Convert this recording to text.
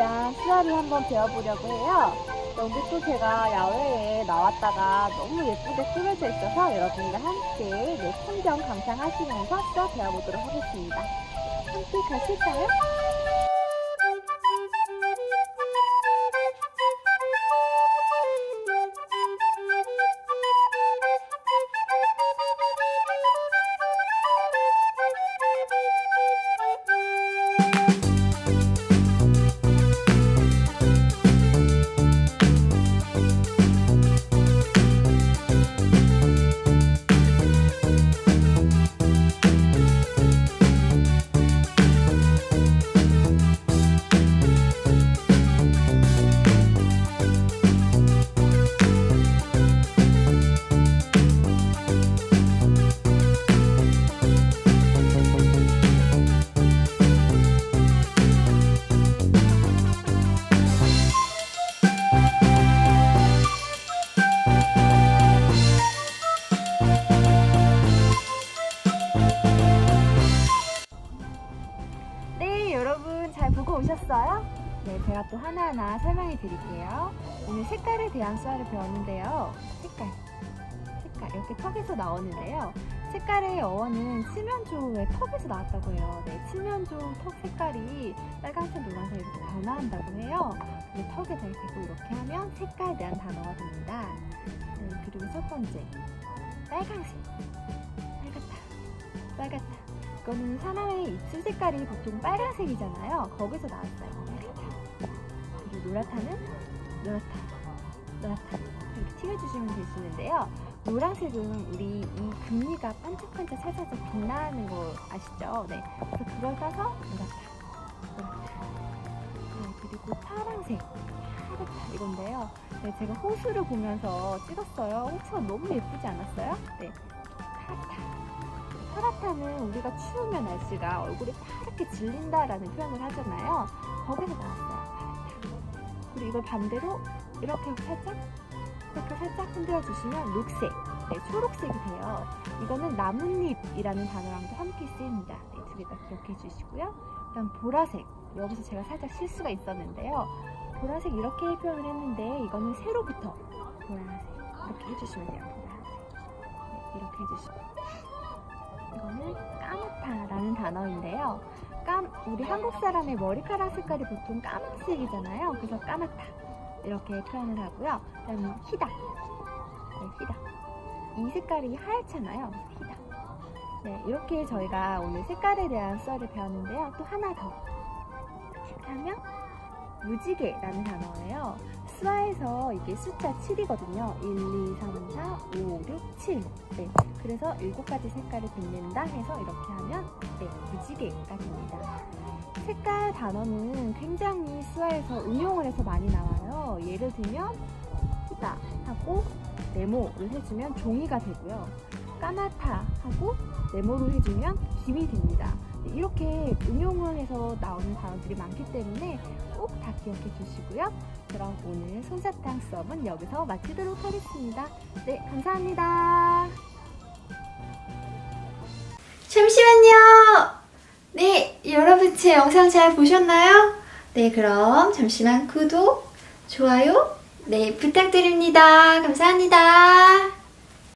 한번 배워보려고 해요. 근데 또 제가 야외에 나왔다가 너무 예쁘게 꾸며져 있어서 여러분과 함께 네, 풍경 감상하시면서 수업 배워보도록 하겠습니다. 함께 가실까요? 잘 보고 오셨어요? 네, 제가 또 하나하나 설명해 드릴게요. 오늘 색깔에 대한 수화를 배웠는데요. 색깔. 색깔. 이렇게 턱에서 나오는데요. 색깔의 어원은 칠면조의 턱에서 나왔다고 해요. 네, 칠면조 턱 색깔이 빨간색, 노란색 이렇게 변화한다고 해요. 그리고 턱에다 대고 이렇게 하면 색깔에 대한 단어가 됩니다. 네, 그리고 첫 번째. 빨간색. 빨갛다. 빨갛다. 이거는 사람의 입술 색깔이 보통 빨간색이잖아요. 거기서 나왔어요. 그리고 노랗다는 노랗다. 노랗다. 이렇게 튀겨주시면 되시는데요. 노란색은 우리 이 금리가 반짝반짝 살살서 빛나는 거 아시죠? 네. 그래서 그걸 따서 노랗다. 노랗다. 네, 그리고 파란색. 파랗다. 이건데요. 네, 제가 호수를 보면서 찍었어요. 호수가 너무 예쁘지 않았어요? 네. 파랗다. 파랗다는 우리가 추우면 날씨가 얼굴이 파랗게 질린다라는 표현을 하잖아요. 거기서 나왔어요. 파랗다. 그리고 이걸 반대로 이렇게 살짝 이렇게 살짝 흔들어 주시면 녹색, 네, 초록색이 돼요. 이거는 나뭇잎이라는 단어랑도 함께 쓰입니다. 네, 두개 다 기억해 주시고요. 그다음 보라색. 여기서 제가 살짝 실수가 있었는데요. 보라색 이렇게 표현을 했는데 이거는 새로부터 보라색 이렇게 해주시면 돼요. 보라색. 네, 이렇게 해주시고. 이거는 까맣다라는 단어인데요. 깜, 우리 한국 사람의 머리카락 색깔이 보통 까만색이잖아요. 그래서 까맣다. 이렇게 표현을 하고요. 그 다음에 희다. 네, 희다. 이 색깔이 하얗잖아요. 희다. 네, 이렇게 저희가 오늘 색깔에 대한 썰을 배웠는데요. 또 하나 더. 하면 무지개라는 단어예요. 수화에서 이게 숫자 7이거든요. 1, 2, 3, 4, 5, 6, 7. 네. 그래서 일곱 가지 색깔을 빛낸다 해서 이렇게 하면 네, 무지개가 됩니다. 색깔 단어는 굉장히 수화에서 응용을 해서 많이 나와요. 예를 들면 희다 하고 네모를 해주면 종이가 되고요. 까맣다 하고 네모를 해주면 김이 됩니다. 네, 이렇게 응용을 해서 나오는 단어들이 많기 때문에 꼭 다 기억해 주시고요. 그럼 오늘 솜사탕 수업은 여기서 마치도록 하겠습니다. 네, 감사합니다. 잠시만요. 네, 여러분 제 영상 잘 보셨나요? 네, 그럼 잠시만 구독, 좋아요, 네, 부탁드립니다. 감사합니다.